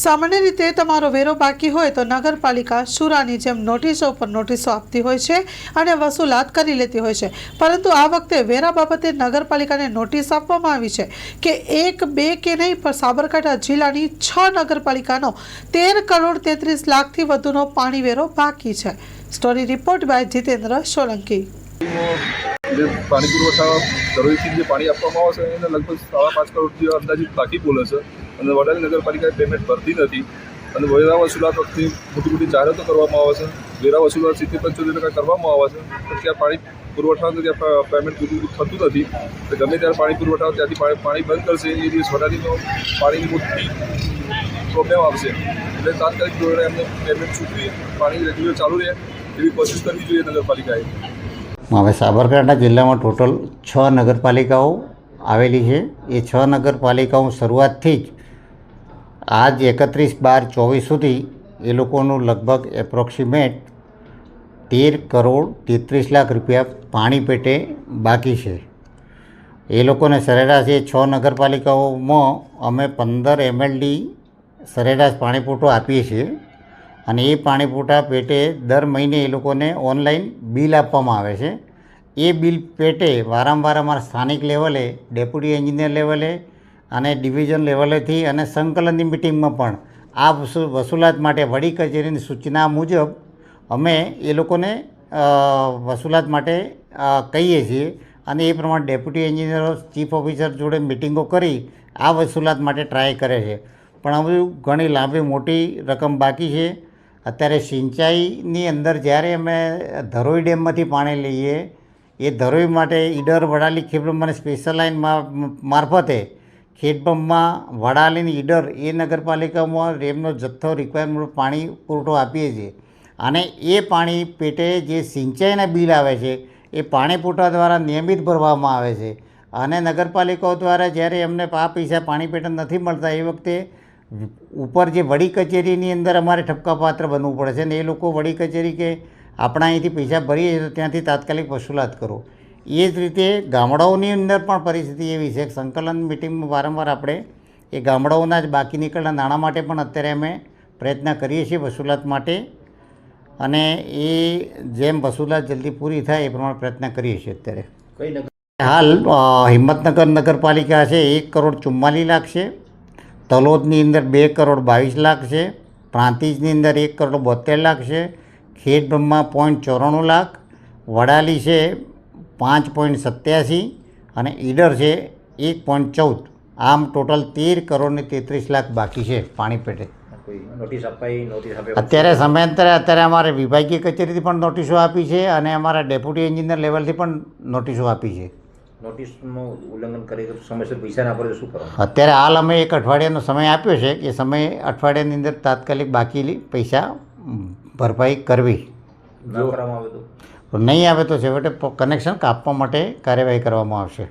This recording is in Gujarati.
સામાન્ય રીતે તમારો વેરો બાકી હોય તો નગરપાલિકા શુરાની જેમ નોટિસો પર નોટિસો આપતી હોય છે અને વસૂલાત કરી લેતી હોય છે. પરંતુ આ વખતે વેરા બાબતે નગરપાલિકાને નોટિસ આપવામાં આવી છે કે એક, બે કે નહીં, પણ સાબરકાંઠા જિલ્લાની છ નગરપાલિકાનો તેર કરોડ તેત્રીસ લાખથી વધુનો પાણી વેરો બાકી છે. Story report by Jitendra Solanki. જે પાણી પુરવઠા જરૂરીથી જે પાણી આપવામાં આવશે એને લગભગ સાડા પાંચ કરોડ અંદાજિત બાકી બોલે છે. અને વડાલી નગરપાલિકાએ પેમેન્ટ ભરતી નથી. અને વેરા વસૂલાત વખતે મોટી મોટી જાહેરાતો કરવામાં આવે છે. વેરા વસૂલાત સિત્તેર પંચોતેર ટકા કરવામાં આવે છે. પણ ત્યાં પાણી પુરવઠા ત્યાં પેમેન્ટ પૂરું થતું નથી. તો ગમે ત્યારે પાણી પુરવઠા ત્યાંથી પાણી બંધ કરશે. એ દિવસ વડાલીનો પાણીની મોટી પ્રોબ્લેમ આવશે. એટલે તાત્કાલિક ધોરણે એમને પેમેન્ટ ચૂકવી પાણી રેગ્યુલર ચાલુ રહે એવી કોશિશ કરવી જોઈએ નગરપાલિકાએ. હવે સાબરકાંઠા જિલ્લામાં ટોટલ છ નગરપાલિકાઓ આવેલી છે. એ છ નગરપાલિકાઓ શરૂઆતથી જ આજ એકત્રીસ બાર ચોવીસ સુધી એ લોકોનું લગભગ એપ્રોક્સિમેટ તેર કરોડ તેત્રીસ લાખ રૂપિયા પાણી પેટે બાકી છે. એ લોકોને સરેરાશ એ છ નગરપાલિકાઓમાં અમે પંદર એમએલડી સરેરાશ પાણી પૂરતો આપીએ છીએ અને એ પાણી પૂરતા પેટે દર મહિને એ લોકોને ઓનલાઈન બિલ આપવામાં આવે છે. એ બિલ પેટે વારંવાર અમારા સ્થાનિક લેવલે, ડેપ્યુટી એન્જિનિયર લેવલે અને ડિવિઝન લેવલેથી અને સંકલનની મિટિંગમાં પણ આ વસૂ, વસૂલાત માટે વડી કચેરીની સૂચના મુજબ અમે એ લોકોને વસૂલાત માટે કહીએ છીએ અને એ પ્રમાણે ડેપ્યુટી એન્જિનિયરો, ચીફ ઓફિસર જોડે મિટિંગો કરી આ વસૂલાત માટે ટ્રાય કરે છે. પણ હવે ઘણી લાંબી મોટી રકમ બાકી છે. અત્યારે સિંચાઈની અંદર જ્યારે અમે ધરોઈ ડેમમાંથી પાણી લઈએ, એ ધરોઈ માટે ઈડર, વડાલી ખેડબ્રહ્માની સ્પેશિયલ લાઇન મારફતે ખેડબ્રહ્મા વડાલીની ઈડર એ નગરપાલિકામાં રેમનો જથ્થો રિક્વાયરમેન્ટ પાણી પુરવઠો આપીએ છીએ. અને એ પાણી પેટે જે સિંચાઈના બિલ આવે છે, એ પાણી પુરવઠા દ્વારા નિયમિત ભરવામાં આવે છે. અને નગરપાલિકાઓ દ્વારા જ્યારે એમને આ પૈસા પાણી પેટે નથી મળતા, એ વખતે ઉપર જે વડી કચેરીની અંદર અમારે ઠપકાપાત્ર બનવું પડે છે. ને એ લોકો વડી કચેરી કે આપણા અહીંથી પૈસા ભરીએ તો ત્યાંથી તાત્કાલિક વસૂલાત કરો. એ જ રીતે ગામડાઓની અંદર પણ પરિસ્થિતિ એવી છે સંકલન મિટિંગમાં વારંવાર આપણે એ ગામડાઓના જ બાકી નીકળેલા નાણાં માટે પણ અત્યારે અમે પ્રયત્ન કરીએ છીએ વસૂલાત માટે. અને એ જેમ વસૂલાત જલ્દી પૂરી થાય એ પ્રમાણે પ્રયત્ન કરીએ છીએ અત્યારે. કઈ હાલ હિંમતનગર નગરપાલિકા છે એક કરોડ ચુમ્માલીસ લાખ છે. તલોદની અંદર બે કરોડ બાવીસ લાખ છે. પ્રાંતિજની અંદર એક કરોડ બોતેર લાખ છે. ખેડ બ્રહ્મા પોઈન્ટ ચોરાણું લાખ. વડાલી છે પાંચ પોઈન્ટ સત્યાસી અને ઈડર છે એક પોઈન્ટ ચૌદ. આમ ટોટલ તેર કરોડ ને તેત્રીસ લાખ બાકી છે પાણી પેટે. અત્યારે સમયાંતરે અત્યારે અમારે વિભાગીય કચેરીથી પણ નોટિસો આપી છે અને અમારા ડેપ્યુટી એન્જિનિયર લેવલથી પણ નોટિસો આપી છે. નોટિસનું ઉલ્લંઘન કરે તો સમયસર પૈસા ના ભરે શું કરવાનું? અત્યારે હાલ અમે એક અઠવાડિયાનો સમય આપ્યો છે કે સમય અઠવાડિયાની અંદર તાત્કાલિક બાકી પૈસા ભરપાઈ કરવી. ના કરવામાં આવે તો? નહીં આવે તો છેવટે કનેક્શન કાપવા માટે કાર્યવાહી કરવામાં આવશે.